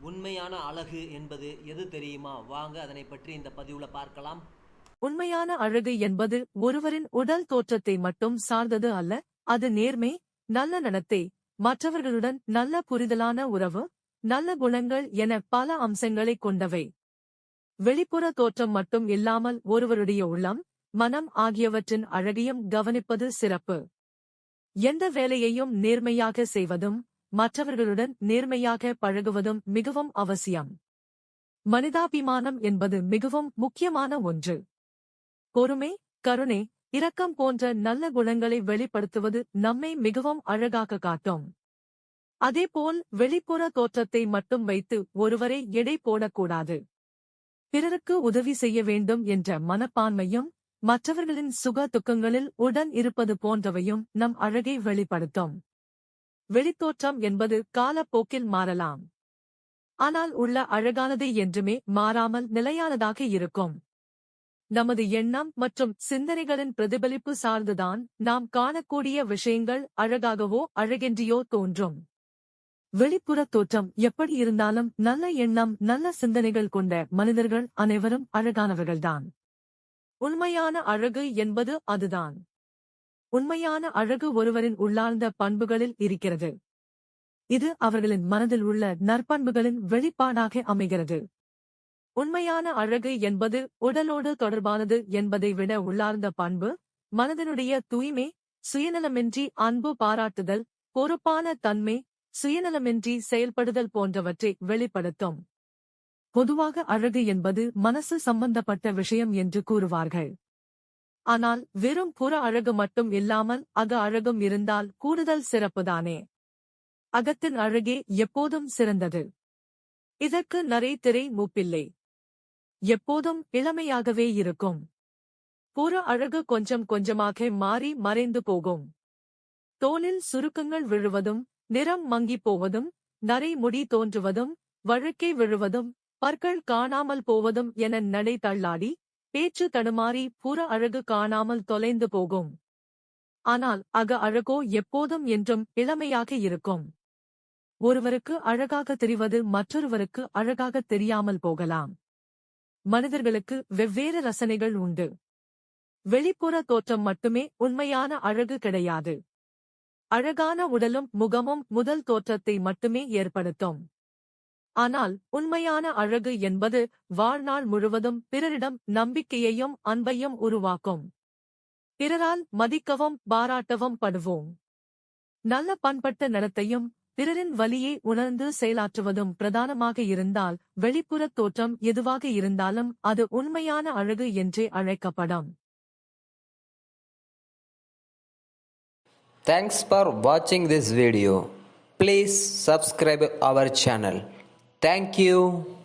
உண்மையான அழகு என்பது எது தெரியுமா? வாங்க அதனை பற்றி இந்த பதிவுல பார்க்கலாம். உண்மையான அழகு என்பது ஒருவரின் உடல் தோற்றத்தை மட்டும் சார்ந்தது அல்ல அது நேர்மை நல்ல நடத்தை மற்றவர்களுடன் நல்ல புரிதலான உறவு நல்ல குணங்கள் என பல அம்சங்களைக் கொண்டவை. வெளிப்புற தோற்றம் மட்டும் இல்லாமல் ஒருவருடைய உள்ளம் மனம் ஆகியவற்றின் அழகையும் கவனிப்பது சிறப்பு. எந்த வேலையையும் நேர்மையாக செய்வதும் மற்றவர்களுடன் நேர்மையாக பழகுவதும் மிகவும் அவசியம். மனிதாபிமானம் என்பது மிகவும் முக்கியமான ஒன்று. பொறுமை கருணை இரக்கம் போன்ற நல்ல குணங்களை வெளிப்படுத்துவது நம்மை மிகவும் அழகாக காட்டும். அதேபோல் வெளிப்புற தோற்றத்தை மட்டும் வைத்து ஒருவரை எடை போடக்கூடாது. பிறருக்கு உதவி செய்ய வேண்டும் என்ற மனப்பான்மையும் மற்றவர்களின் சுக துக்கங்களில் உடன் இருப்பது போன்றவையும் நம் அழகை வெளிப்படுத்தும். வெளித்தோற்றம் என்பது காலப்போக்கில் மாறலாம். ஆனால் உள்ள அழகானது என்றுமே மாறாமல் நிலையானதாக இருக்கும். நமது எண்ணம் மற்றும் சிந்தனைகளின் பிரதிபலிப்பு சார்ந்துதான் நாம் காணக்கூடிய விஷயங்கள் அழகாகவோ அழகென்றியோ தோன்றும். வெளிப்புற தோற்றம் எப்படி இருந்தாலும் நல்ல எண்ணம் நல்ல சிந்தனைகள் கொண்ட மனிதர்கள் அனைவரும் அழகானவர்கள்தான். உண்மையான அழகு என்பது அதுதான். உண்மையான அழகு ஒருவரின் உள்ளார்ந்த பண்புகளில் இருக்கிறது. இது அவர்களின் மனதில் உள்ள நற்பண்புகளின் வெளிப்பாடாக அமைகிறது. உண்மையான அழகு என்பது உடலோடு தொடர்பானது என்பதை விட உள்ளார்ந்த பண்பு மனதினுடைய தூய்மை சுயநலமின்றி அன்பு பாராட்டுதல் பொறுப்பான தன்மை சுயநலமின்றி செயல்படுதல் போன்றவற்றை வெளிப்படுத்தும். பொதுவாக அழகு என்பது மனசு சம்பந்தப்பட்ட விஷயம் என்று கூறுவார்கள். ஆனால் வெறும் புற அழகு மட்டும் இல்லாமல் அக அழகும் இருந்தால் கூடுதல் சிறப்புதானே? அகத்தின் அழகே எப்போதும் சிறந்தது. இதற்கு நரை திரை மூப்பில்லை. எப்போதும் இளமையாகவே இருக்கும். புற அழகு கொஞ்சம் கொஞ்சமாக மாறி மறைந்து போகும். தோலில் சுருக்கங்கள் விழுவதும் நிறம் மங்கிப் போவதும் நரை முடி தோன்றுவதும் வழக்கே விழுவதும் பற்கள் காணாமல் போவதும் என நடை தள்ளாடி பேச்சு தடுமாறி புற அழகு காணாமல் தொலைந்து போகும். ஆனால் அக அழகோ எப்போதும் என்றும் இளமையாக இருக்கும். ஒருவருக்கு அழகாக தெரிவது மற்றொருவருக்கு அழகாக தெரியாமல் போகலாம். மனிதர்களுக்கு வெவ்வேறு ரசனைகள் உண்டு. வெளிப்புற தோற்றம் மட்டுமே உண்மையான அழகு கிடையாது. அழகான உடலும் முகமும் முதல் தோற்றத்தை மட்டுமே ஏற்படுத்தும். ஆனால் உண்மையான அழகு என்பது வாழ்நாள் முழுவதும் பிறரிடம் நம்பிக்கையையும் அன்பையும் உருவாக்கும் பிறரால் மதிக்கவும் பாராட்டவும் படுவோம் நல்ல பண்பட்ட நடத்தையும் பிறரின் வலியை உணர்ந்து செயலாற்றுவதும் பிரதானமாக இருந்தால் வெளிப்புறத் தோற்றம் எதுவாக இருந்தாலும் அது உண்மையான அழகு என்றே அழைக்கப்படும் Thanks for watching this video. Please subscribe our channel. Thank you.